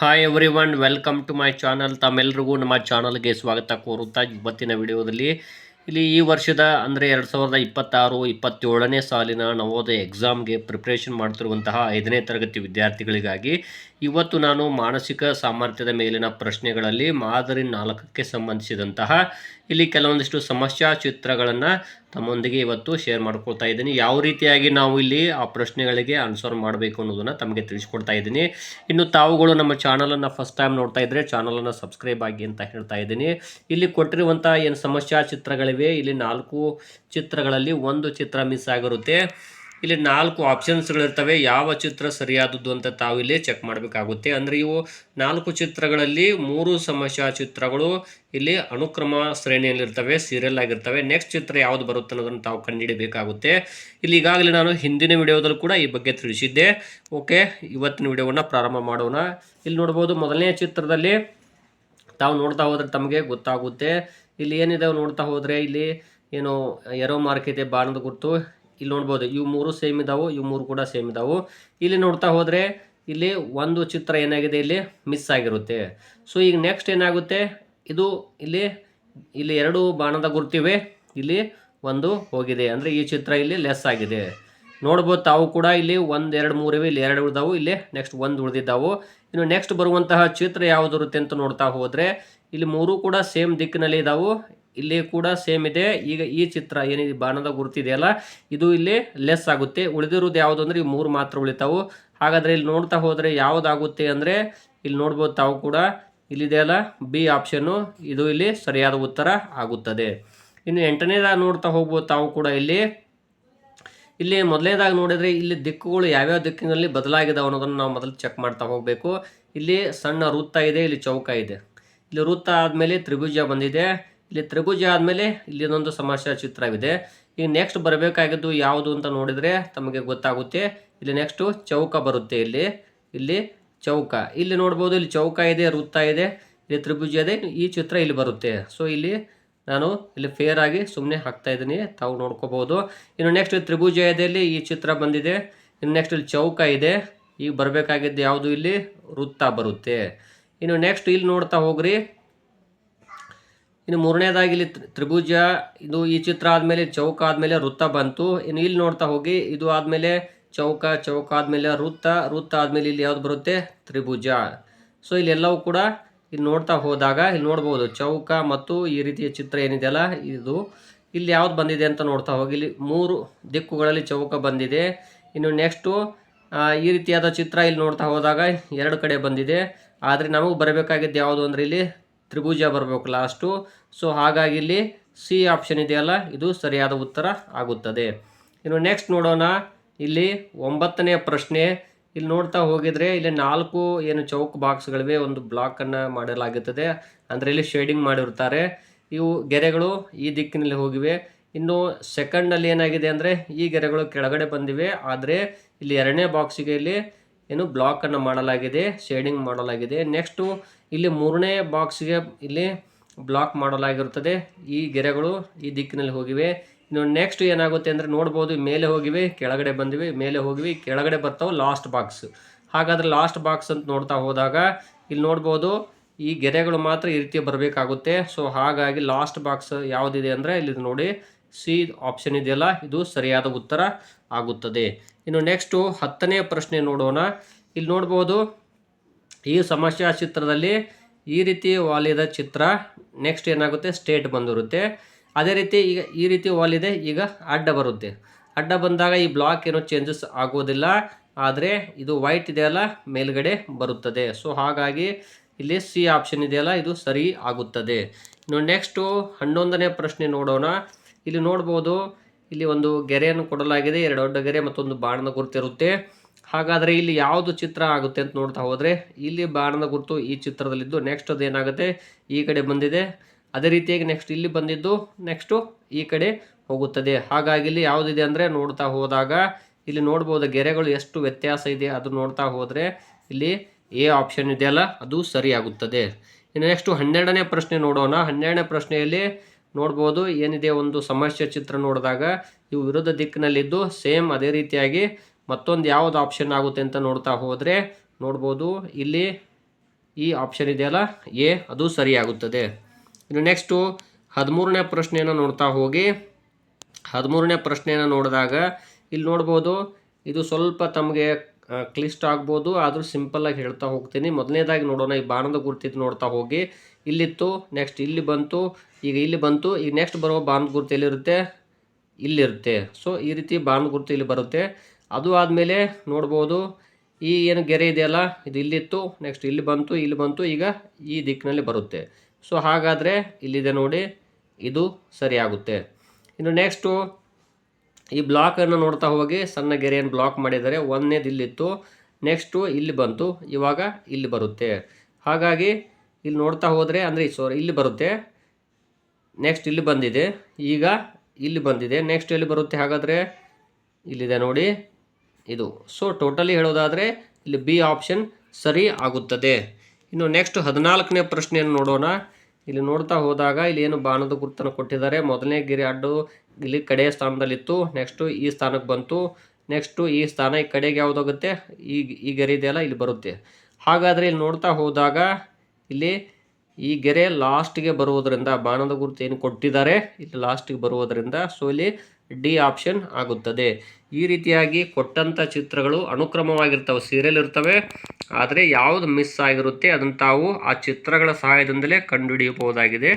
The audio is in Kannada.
Hi everyone welcome to my channel ತಮ್ಮೆಲ್ಲರಿಗೂ ನಮ್ಮ ಚಾನಲ್ಗೆ ಸ್ವಾಗತ ಕೋರುತ್ತಾ ಇವತ್ತಿನ ವಿಡಿಯೋದಲ್ಲಿ. ಇಲ್ಲಿ ಈ ವರ್ಷದ ಅಂದರೆ ಎರಡು ಸಾವಿರದ ಇಪ್ಪತ್ತಾರು, ಇಪ್ಪತ್ತೇಳನೇ ಸಾಲಿನ ನವೋದಯ ಎಕ್ಸಾಮ್ಗೆ ಪ್ರಿಪ್ರೇಷನ್ ಮಾಡ್ತಿರುವಂತಹ ಐದನೇ ತರಗತಿ ವಿದ್ಯಾರ್ಥಿಗಳಿಗಾಗಿ ಇವತ್ತು ನಾನು ಮಾನಸಿಕ ಸಾಮರ್ಥ್ಯದ ಮೇಲಿನ ಪ್ರಶ್ನೆಗಳಲ್ಲಿ ಮಾದರಿ ನಾಲ್ಕಕ್ಕೆ ಸಂಬಂಧಿಸಿದಂತಹ ಇಲ್ಲಿ ಕೆಲವೊಂದಿಷ್ಟು ಸಮಸ್ಯಾ ಚಿತ್ರಗಳನ್ನು ತಮ್ಮೊಂದಿಗೆ ಇವತ್ತು ಶೇರ್ ಮಾಡ್ಕೊಳ್ತಾ ಇದ್ದೀನಿ. ಯಾವ ರೀತಿಯಾಗಿ ನಾವು ಇಲ್ಲಿ ಆ ಪ್ರಶ್ನೆಗಳಿಗೆ ಆನ್ಸರ್ ಮಾಡಬೇಕು ಅನ್ನೋದನ್ನು ತಮಗೆ ತಿಳಿಸ್ಕೊಡ್ತಾ ಇದ್ದೀನಿ. ಇನ್ನು ತಾವುಗಳು ನಮ್ಮ ಚಾನಲನ್ನು ಫಸ್ಟ್ ಟೈಮ್ ನೋಡ್ತಾ ಇದ್ದರೆ ಚಾನಲನ್ನು ಸಬ್ಸ್ಕ್ರೈಬ್ ಆಗಿ ಅಂತ ಹೇಳ್ತಾ ಇದ್ದೀನಿ. ಇಲ್ಲಿ ಕೊಟ್ಟಿರುವಂಥ ಏನು ಸಮಸ್ಯಾ ಚಿತ್ರಗಳಿವೆ? ಇಲ್ಲಿ ನಾಲ್ಕು ಚಿತ್ರಗಳಲ್ಲಿ ಒಂದು ಚಿತ್ರ ಮಿಸ್ ಆಗಿರುತ್ತೆ. ಇಲ್ಲಿ ನಾಲ್ಕು ಆಪ್ಷನ್ಸ್ಗಳಿರ್ತವೆ ಯಾವ ಚಿತ್ರ ಸರಿಯಾದದ್ದು ಅಂತ ತಾವು ಇಲ್ಲಿ ಚೆಕ್ ಮಾಡಬೇಕಾಗುತ್ತೆ. ಅಂದರೆ ಇವು ನಾಲ್ಕು ಚಿತ್ರಗಳಲ್ಲಿ ಮೂರು ಸಮಸ್ಯಾ ಚಿತ್ರಗಳು ಇಲ್ಲಿ ಅನುಕ್ರಮ ಶ್ರೇಣಿಯಲ್ಲಿರ್ತವೆ ಸೀರಿಯಲ್ ಆಗಿರ್ತವೆ. ನೆಕ್ಸ್ಟ್ ಚಿತ್ರ ಯಾವುದು ಬರುತ್ತೆ ಅನ್ನೋದನ್ನು ತಾವು ಕಂಡುಹಿಡಬೇಕಾಗುತ್ತೆ. ಇಲ್ಲಿ ಈಗಾಗಲೇ ನಾನು ಹಿಂದಿನ ವಿಡಿಯೋದಲ್ಲೂ ಕೂಡ ಈ ಬಗ್ಗೆ ತಿಳಿಸಿದ್ದೆ. ಓಕೆ ಇವತ್ತಿನ ವಿಡಿಯೋವನ್ನು ಪ್ರಾರಂಭ ಮಾಡೋಣ. ಇಲ್ಲಿ ನೋಡ್ಬೋದು ಮೊದಲನೇ ಚಿತ್ರದಲ್ಲಿ ತಾವು ನೋಡ್ತಾ ಹೋದರೆ ತಮಗೆ ಗೊತ್ತಾಗುತ್ತೆ. ಇಲ್ಲಿ ಏನಿದೆ ನೋಡ್ತಾ ಹೋದರೆ ಇಲ್ಲಿ ಏನು ಎರೋ ಮಾರ್ಕ್ ಇದೆ, ಬಾಣದ ಗುರುತು. ಇಲ್ಲಿ ನೋಡ್ಬೋದು, ಇವು ಮೂರು ಸೇಮ್ ಇದಾವೆ, ಇವು ಮೂರು ಕೂಡ ಸೇಮ್ ಇದಾವೆ. ಇಲ್ಲಿ ನೋಡ್ತಾ ಹೋದರೆ, ಇಲ್ಲಿ ಒಂದು ಚಿತ್ರ ಏನಾಗಿದೆ, ಇಲ್ಲಿ ಮಿಸ್ ಆಗಿರುತ್ತೆ. ಸೊ ಈಗ ನೆಕ್ಸ್ಟ್ ಏನಾಗುತ್ತೆ, ಇದು ಇಲ್ಲಿ ಇಲ್ಲಿ ಎರಡು ಬಾಣದ ಗುರುತಿವೆ, ಇಲ್ಲಿ ಒಂದು ಹೋಗಿದೆ. ಅಂದರೆ ಈ ಚಿತ್ರ ಇಲ್ಲಿ ಲೆಸ್ ಆಗಿದೆ. ನೋಡ್ಬೋದು, ತಾವು ಕೂಡ ಇಲ್ಲಿ ಒಂದು, ಎರಡು ಮೂರು ಇವೆ ಇಲ್ಲಿ ಎರಡು ಉಳಿದಾವು, ಇಲ್ಲಿ ನೆಕ್ಸ್ಟ್ ಒಂದು ಉಳಿದಿದ್ದಾವು. ಇನ್ನು ನೆಕ್ಸ್ಟ್ ಬರುವಂತಹ ಚಿತ್ರ ಯಾವುದಿರುತ್ತೆ ಅಂತ ನೋಡ್ತಾ ಹೋದರೆ, ಇಲ್ಲಿ ಮೂರು ಕೂಡ ಸೇಮ್ ದಿಕ್ಕಿನಲ್ಲಿ ಇದಾವು. ಇಲ್ಲಿ ಕೂಡ ಸೇಮ್ ಇದೆ. ಈಗ ಈ ಚಿತ್ರ ಏನಿದೆ ಬಾಣದ ಗುರುತಿದೆಯಲ್ಲ ಇದು ಇಲ್ಲಿ ಲೆಸ್ ಆಗುತ್ತೆ. ಉಳಿದಿರೋದು ಯಾವುದು ಅಂದರೆ ಈ ಮೂರು ಮಾತ್ರ ಉಳಿತಾವು. ಹಾಗಾದರೆ ಇಲ್ಲಿ ನೋಡ್ತಾ ಹೋದರೆ ಯಾವುದಾಗುತ್ತೆ ಅಂದರೆ, ಇಲ್ಲಿ ನೋಡ್ಬೋದು ತಾವು ಕೂಡ ಇಲ್ಲಿದೆಯಲ್ಲ ಬಿ ಆಪ್ಷನ್ನು ಇದು ಇಲ್ಲಿ ಸರಿಯಾದ ಉತ್ತರ ಆಗುತ್ತದೆ. ಇನ್ನು ಎಂಟನೇದಾಗಿ ನೋಡ್ತಾ ಹೋಗ್ಬೋದು ತಾವು ಕೂಡ ಇಲ್ಲಿ. ಇಲ್ಲಿ ಮೊದಲನೇದಾಗಿ ನೋಡಿದರೆ ಇಲ್ಲಿ ದಿಕ್ಕುಗಳು ಯಾವ್ಯಾವ ದಿಕ್ಕಿನಲ್ಲಿ ಬದಲಾಗಿದೆ ಅನ್ನೋದನ್ನು ನಾವು ಮೊದಲು ಚೆಕ್ ಮಾಡ್ತಾ ಹೋಗಬೇಕು. ಇಲ್ಲಿ ಸಣ್ಣ ವೃತ್ತ ಇದೆ, ಇಲ್ಲಿ ಚೌಕ ಇದೆ. ಇಲ್ಲಿ ವೃತ್ತ ಆದಮೇಲೆ ತ್ರಿಭುಜ ಬಂದಿದೆ. ಇಲ್ಲಿ ತ್ರಿಭುಜ ಆದಮೇಲೆ ಇಲ್ಲಿ ಇನ್ನೊಂದು ಸಮಸ್ಯೆ ಚಿತ್ರವಿದೆ. ಈಗ ನೆಕ್ಸ್ಟ್ ಬರಬೇಕಾಗಿದ್ದು ಯಾವುದು ಅಂತ ನೋಡಿದರೆ ತಮಗೆ ಗೊತ್ತಾಗುತ್ತೆ. ಇಲ್ಲಿ ನೆಕ್ಸ್ಟು ಚೌಕ ಬರುತ್ತೆ ಇಲ್ಲಿ. ಇಲ್ಲಿ ಚೌಕ. ಇಲ್ಲಿ ನೋಡ್ಬೋದು ಇಲ್ಲಿ ಚೌಕ ಇದೆ, ವೃತ್ತ ಇದೆ, ಇಲ್ಲಿ ತ್ರಿಭುಜ ಇದೆ, ಈ ಚಿತ್ರ ಇಲ್ಲಿ ಬರುತ್ತೆ. ಸೊ ಇಲ್ಲಿ ನಾನು ಇಲ್ಲಿ ಫೇರ್ ಆಗಿ ಸುಮ್ಮನೆ ಹಾಕ್ತಾ ಇದ್ದೀನಿ. ತಾವು ನೋಡ್ಕೋಬಹುದು. ಇನ್ನು ನೆಕ್ಸ್ಟ್ ತ್ರಿಭುಜ ಇದೆ ಇಲ್ಲಿ, ಈ ಚಿತ್ರ ಬಂದಿದೆ. ಇನ್ನು ನೆಕ್ಸ್ಟ್ ಇಲ್ಲಿ ಚೌಕ ಇದೆ. ಈಗ ಬರಬೇಕಾಗಿದ್ದು ಯಾವುದು ಇಲ್ಲಿ? ವೃತ್ತ ಬರುತ್ತೆ. ಇನ್ನು ನೆಕ್ಸ್ಟ್ ಇಲ್ಲಿ ನೋಡ್ತಾ ಹೋಗ್ರಿ. ಇನ್ನು ಮೂರನೇದಾಗಿ ಇಲ್ಲಿ ತ್ರಿ- ತ್ರಿಭುಜ, ಇದು ಈ ಚಿತ್ರ ಆದಮೇಲೆ ಚೌಕ ಆದಮೇಲೆ ವೃತ್ತ ಬಂತು. ಇನ್ನು ಇಲ್ಲಿ ನೋಡ್ತಾ ಹೋಗಿ, ಇದು ಆದಮೇಲೆ ಚೌಕ ಚೌಕ ಆದಮೇಲೆ ವೃತ್ತ ವೃತ್ತ ಆದಮೇಲೆ ಇಲ್ಲಿ ಯಾವ್ದು ಬರುತ್ತೆ? ತ್ರಿಭುಜ. ಸೊ ಇಲ್ಲೆಲ್ಲವೂ ಕೂಡ ಇಲ್ಲಿ ನೋಡ್ತಾ ಹೋದಾಗ, ಇಲ್ಲಿ ನೋಡ್ಬೋದು ಚೌಕ ಮತ್ತು ಈ ರೀತಿಯ ಚಿತ್ರ ಏನಿದೆಯಲ್ಲ ಇದು. ಇಲ್ಲಿ ಯಾವ್ದು ಬಂದಿದೆ ಅಂತ ನೋಡ್ತಾ ಹೋಗಿ, ಇಲ್ಲಿ ಮೂರು ದಿಕ್ಕುಗಳಲ್ಲಿ ಚೌಕ ಬಂದಿದೆ. ಇನ್ನು ನೆಕ್ಸ್ಟು ಈ ರೀತಿಯಾದ ಚಿತ್ರ ಇಲ್ಲಿ ನೋಡ್ತಾ ಹೋದಾಗ ಎರಡು ಕಡೆ ಬಂದಿದೆ. ಆದರೆ ನಮಗೆ ಬರಬೇಕಾಗಿದ್ದು ಯಾವುದು ಅಂದರೆ ಇಲ್ಲಿ ತ್ರಿಭುಜ ಬರಬೇಕು ಲಾಸ್ಟು ಸೊ ಹಾಗಾಗಿ ಇಲ್ಲಿ ಸಿ ಆಪ್ಷನ್ ಇದೆಯಲ್ಲ, ಇದು ಸರಿಯಾದ ಉತ್ತರ ಆಗುತ್ತದೆ. ಇನ್ನು ನೆಕ್ಸ್ಟ್ ನೋಡೋಣ. ಇಲ್ಲಿ ಒಂಬತ್ತನೆಯ ಪ್ರಶ್ನೆ. ಇಲ್ಲಿ ನೋಡ್ತಾ ಹೋಗಿದರೆ ಇಲ್ಲಿ ನಾಲ್ಕು ಏನು ಚೌಕ್ ಬಾಕ್ಸ್ಗಳಿವೆ ಒಂದು ಬ್ಲಾಕನ್ನು ಮಾಡಲಾಗುತ್ತದೆ. ಅಂದರೆ ಇಲ್ಲಿ ಶೇಡಿಂಗ್ ಮಾಡಿರ್ತಾರೆ. ಇವು ಗೆರೆಗಳು ಈ ದಿಕ್ಕಿನಲ್ಲಿ ಹೋಗಿವೆ. ಇನ್ನು ಸೆಕೆಂಡಲ್ಲಿ ಏನಾಗಿದೆ ಅಂದರೆ, ಈ ಗೆರೆಗಳು ಕೆಳಗಡೆ ಬಂದಿವೆ. ಆದರೆ ಇಲ್ಲಿ ಎರಡನೇ ಬಾಕ್ಸಿಗೆ ಇಲ್ಲಿ ಏನು ಬ್ಲಾಕನ್ನು ಮಾಡಲಾಗಿದೆ ಶೇಡಿಂಗ್ ಮಾಡಲಾಗಿದೆ. ನೆಕ್ಸ್ಟು ಇಲ್ಲಿ ಮೂರನೇ ಬಾಕ್ಸ್ಗೆ ಇಲ್ಲಿ ಬ್ಲಾಕ್ ಮಾಡಲಾಗಿರುತ್ತದೆ. ಈ ಗೆರೆಗಳು ಈ ದಿಕ್ಕಿನಲ್ಲಿ ಹೋಗಿವೆ. ಇನ್ನು ನೆಕ್ಸ್ಟ್ ಏನಾಗುತ್ತೆ ಅಂದರೆ ನೋಡ್ಬೋದು, ಮೇಲೆ ಹೋಗಿವೆ, ಕೆಳಗಡೆ ಬಂದಿವೆ, ಮೇಲೆ ಹೋಗಿವೆ, ಕೆಳಗಡೆ ಬರ್ತಾವೆ ಲಾಸ್ಟ್ ಬಾಕ್ಸ್ ಹಾಗಾದರೆ ಲಾಸ್ಟ್ ಬಾಕ್ಸ್ ಅಂತ ನೋಡ್ತಾ ಹೋದಾಗ ಇಲ್ಲಿ ನೋಡ್ಬೋದು, ಈ ಗೆರೆಗಳು ಮಾತ್ರ ಈ ರೀತಿ ಬರಬೇಕಾಗುತ್ತೆ. ಸೊ ಹಾಗಾಗಿ ಲಾಸ್ಟ್ ಬಾಕ್ಸ್ ಯಾವುದಿದೆ ಅಂದರೆ ಇಲ್ಲಿ ನೋಡಿ ಸಿ ಆಪ್ಷನ್ ಇದೆಯಲ್ಲ? ಇದು ಸರಿಯಾದ ಉತ್ತರ ಆಗುತ್ತದೆ. ಇನ್ನು ನೆಕ್ಸ್ಟು ಹತ್ತನೇ ಪ್ರಶ್ನೆ ನೋಡೋಣ. ಇಲ್ಲಿ ನೋಡ್ಬೋದು, ಈ ಸಮಸ್ಯಾ ಚಿತ್ರದಲ್ಲಿ ಈ ರೀತಿ ವಾಲಿದ ಚಿತ್ರ ನೆಕ್ಸ್ಟ್ ಏನಾಗುತ್ತೆ? ಸ್ಟೇಟ್ ಬಂದಿರುತ್ತೆ. ಅದೇ ರೀತಿ ಈಗ ಈ ರೀತಿ ವಾಲಿದೆ, ಈಗ ಅಡ್ಡ ಬರುತ್ತೆ. ಅಡ್ಡ ಬಂದಾಗ ಈ ಬ್ಲಾಕ್ ಏನೋ ಚೇಂಜಸ್ ಆಗೋದಿಲ್ಲ. ಆದರೆ ಇದು ವೈಟ್ ಇದೆಯಲ್ಲ, ಮೇಲ್ಗಡೆ ಬರುತ್ತದೆ. ಸೊ ಹಾಗಾಗಿ ಇಲ್ಲಿ ಸಿ ಆಪ್ಷನ್ ಇದೆಯಲ್ಲ, ಇದು ಸರಿ ಆಗುತ್ತದೆ. ಇನ್ನು ನೆಕ್ಸ್ಟು ಹನ್ನೊಂದನೇ ಪ್ರಶ್ನೆ ನೋಡೋಣ. ಇಲ್ಲಿ ನೋಡ್ಬೋದು, ಇಲ್ಲಿ ಒಂದು ಗೆರೆಯನ್ನು ಕೊಡಲಾಗಿದೆ, ಎರಡು ದೊಡ್ಡ ಗೆರೆ ಮತ್ತೊಂದು ಬಾಣದ ಗುರುತಿರುತ್ತೆ ಹಾಗಾದರೆ ಇಲ್ಲಿ ಯಾವುದು ಚಿತ್ರ ಆಗುತ್ತೆ ಅಂತ ನೋಡ್ತಾ ಹೋದರೆ, ಇಲ್ಲಿ ಬಾಣದ ಗುರುತು ಈ ಚಿತ್ರದಲ್ಲಿದ್ದು. ನೆಕ್ಸ್ಟ್ ಅದು ಏನಾಗುತ್ತೆ? ಈ ಕಡೆ ಬಂದಿದೆ. ಅದೇ ರೀತಿಯಾಗಿ ನೆಕ್ಸ್ಟ್ ಇಲ್ಲಿ ಬಂದಿದ್ದು ನೆಕ್ಸ್ಟು ಈ ಕಡೆ ಹೋಗುತ್ತದೆ. ಹಾಗಾಗಿ ಇಲ್ಲಿ ಯಾವುದಿದೆ ಅಂದರೆ ನೋಡ್ತಾ ಹೋದಾಗ, ಇಲ್ಲಿ ನೋಡ್ಬೋದು ಗೆರೆಗಳು ಎಷ್ಟು ವ್ಯತ್ಯಾಸ ಇದೆ ಅದು ನೋಡ್ತಾ ಹೋದರೆ, ಇಲ್ಲಿ ಎ ಆಪ್ಷನ್ ಇದೆಯಲ್ಲ ಅದು ಸರಿಯಾಗುತ್ತದೆ. ಇನ್ನು ನೆಕ್ಸ್ಟು ಹನ್ನೆರಡನೇ ಪ್ರಶ್ನೆ ನೋಡೋಣ. ಹನ್ನೆರಡನೇ ಪ್ರಶ್ನೆಯಲ್ಲಿ ನೋಡ್ಬೋದು. ಏನಿದೆ ಒಂದು ಸಮಸ್ಯೆ ಚಿತ್ರ ನೋಡಿದಾಗ ಇವು ವಿರುದ್ಧ ದಿಕ್ಕಿನಲ್ಲಿದ್ದು ಸೇಮ್ ಅದೇ ರೀತಿಯಾಗಿ ಮತ್ತೊಂದು ಯಾವುದು ಆಪ್ಷನ್ ಆಗುತ್ತೆ ಅಂತ ನೋಡ್ತಾ ಹೋದರೆ ನೋಡ್ಬೋದು. ಇಲ್ಲಿ ಈ ಆಪ್ಷನ್ ಇದೆಯಲ್ಲ ಎ, ಅದು ಸರಿಯಾಗುತ್ತದೆ. ಇನ್ನು ನೆಕ್ಸ್ಟು ಹದಿಮೂರನೇ ಪ್ರಶ್ನೆಯನ್ನು ನೋಡ್ತಾ ಹೋಗಿ. ಹದಿಮೂರನೇ ಪ್ರಶ್ನೆಯನ್ನು ನೋಡಿದಾಗ ಇಲ್ಲಿ ನೋಡ್ಬೋದು, ಇದು ಸ್ವಲ್ಪ ತಮಗೆ ಕ್ಲಿಷ್ಟ ಆಗ್ಬೋದು. ಆದರೂ ಸಿಂಪಲ್ಲಾಗಿ ಹೇಳ್ತಾ ಹೋಗ್ತೀನಿ. ಮೊದಲನೇದಾಗಿ ನೋಡೋಣ. ಈ ಬಾಣದ ಗುರುತಿದ್ದು ನೋಡ್ತಾ ಹೋಗಿ. ಇಲ್ಲಿತ್ತು ನೆಕ್ಸ್ಟ್ ಇಲ್ಲಿ ಬಂತು, ಈಗ ಇಲ್ಲಿ ಬಂತು, ಈಗ ನೆಕ್ಸ್ಟ್ ಬರುವ ಬಾಣದ ಗುರುತು ಎಲ್ಲಿರುತ್ತೆ? ಇಲ್ಲಿರುತ್ತೆ. ಸೊ ಈ ರೀತಿ ಬಾಣದ ಗುರುತು ಇಲ್ಲಿ ಬರುತ್ತೆ. ಅದು ಆದಮೇಲೆ ನೋಡ್ಬೋದು, ಈ ಏನು ಗೆರೆ ಇದೆಯಲ್ಲ, ಇದು ಇಲ್ಲಿತ್ತು ನೆಕ್ಸ್ಟ್ ಇಲ್ಲಿ ಬಂತು ಇಲ್ಲಿ ಬಂತು, ಈಗ ಈ ದಿಕ್ಕಿನಲ್ಲಿ ಬರುತ್ತೆ. ಸೊ ಹಾಗಾದರೆ ಇಲ್ಲಿದೆ ನೋಡಿ, ಇದು ಸರಿಯಾಗುತ್ತೆ. ಇನ್ನು ನೆಕ್ಸ್ಟು ಈ ಬ್ಲಾಕನ್ನು ನೋಡ್ತಾ ಹೋಗಿ, ಸಣ್ಣ ಗೆರೆಯನ್ನು ಬ್ಲಾಕ್ ಮಾಡಿದರೆ ಒಂದನೇದು ಇಲ್ಲಿತ್ತು ನೆಕ್ಸ್ಟು ಇಲ್ಲಿ ಬಂತು, ಇವಾಗ ಇಲ್ಲಿ ಬರುತ್ತೆ. ಹಾಗಾಗಿ ಇಲ್ಲಿ ನೋಡ್ತಾ ಹೋದರೆ ಅಂದರೆ ಸೋರಿ ಇಲ್ಲಿ ಬರುತ್ತೆ. ನೆಕ್ಸ್ಟ್ ಇಲ್ಲಿ ಬಂದಿದೆ. ಈಗ ಇಲ್ಲಿ ಬಂದಿದೆ. ನೆಕ್ಸ್ಟ್ ಎಲ್ಲಿ ಬರುತ್ತೆ ಹಾಗಾದರೆ? ಇಲ್ಲಿದೆ ನೋಡಿ. ಇದು. ಸೊ ಟೋಟಲಿ ಹೇಳೋದಾದರೆ ಇಲ್ಲಿ ಬಿ ಆಪ್ಷನ್ ಸರಿ ಆಗುತ್ತದೆ. ಇನ್ನು ನೆಕ್ಸ್ಟ್ ಹದಿನಾಲ್ಕನೇ ಪ್ರಶ್ನೆಯನ್ನು ನೋಡೋಣ. ಇಲ್ಲಿ ನೋಡ್ತಾ ಹೋದಾಗ ಇಲ್ಲಿ ಏನು ಬಾಣದ ಗುರುತನ್ನು ಕೊಟ್ಟಿದ್ದಾರೆ. ಮೊದಲನೇ ಗಿರಿ ಅಡ್ಡು ಇಲ್ಲಿ ಕಡೆಯ ಸ್ಥಾನದಲ್ಲಿತ್ತು. ನೆಕ್ಸ್ಟು ಈ ಸ್ಥಾನಕ್ಕೆ ಬಂತು. ನೆಕ್ಸ್ಟು ಈ ಸ್ಥಾನ ಈ ಕಡೆಗೆ ಯಾವುದಾಗುತ್ತೆ? ಈ ಈ ಗೆರೆ ಇದೆಯಲ್ಲ, ಇಲ್ಲಿ ಬರುತ್ತೆ. ಹಾಗಾದರೆ ಇಲ್ಲಿ ನೋಡ್ತಾ ಹೋದಾಗ ಇಲ್ಲಿ ಈ ಗೆರೆ ಲಾಸ್ಟ್ಗೆ ಬರುವುದರಿಂದ ಬಾಣದ ಗುರುತು ಏನು ಕೊಟ್ಟಿದ್ದಾರೆ? ಇಲ್ಲಿ ಲಾಸ್ಟಿಗೆ ಬರುವುದರಿಂದ ಸೊ ಇಲ್ಲಿ ಡಿ ಆಪ್ಷನ್ ಆಗುತ್ತದೆ. ಈ ರೀತಿಯಾಗಿ ಕೊಟ್ಟಂಥ ಚಿತ್ರಗಳು ಅನುಕ್ರಮವಾಗಿರ್ತವೆ ಸೀರಿಯಲ್ ಇರ್ತವೆ. ಆದರೆ ಯಾವುದು ಮಿಸ್ ಆಗಿರುತ್ತೆ ಅದನ್ನು ತಾವು ಆ ಚಿತ್ರಗಳ ಸಹಾಯದಿಂದಲೇ ಕಂಡುಹಿಡಿಯಬಹುದಾಗಿದೆ.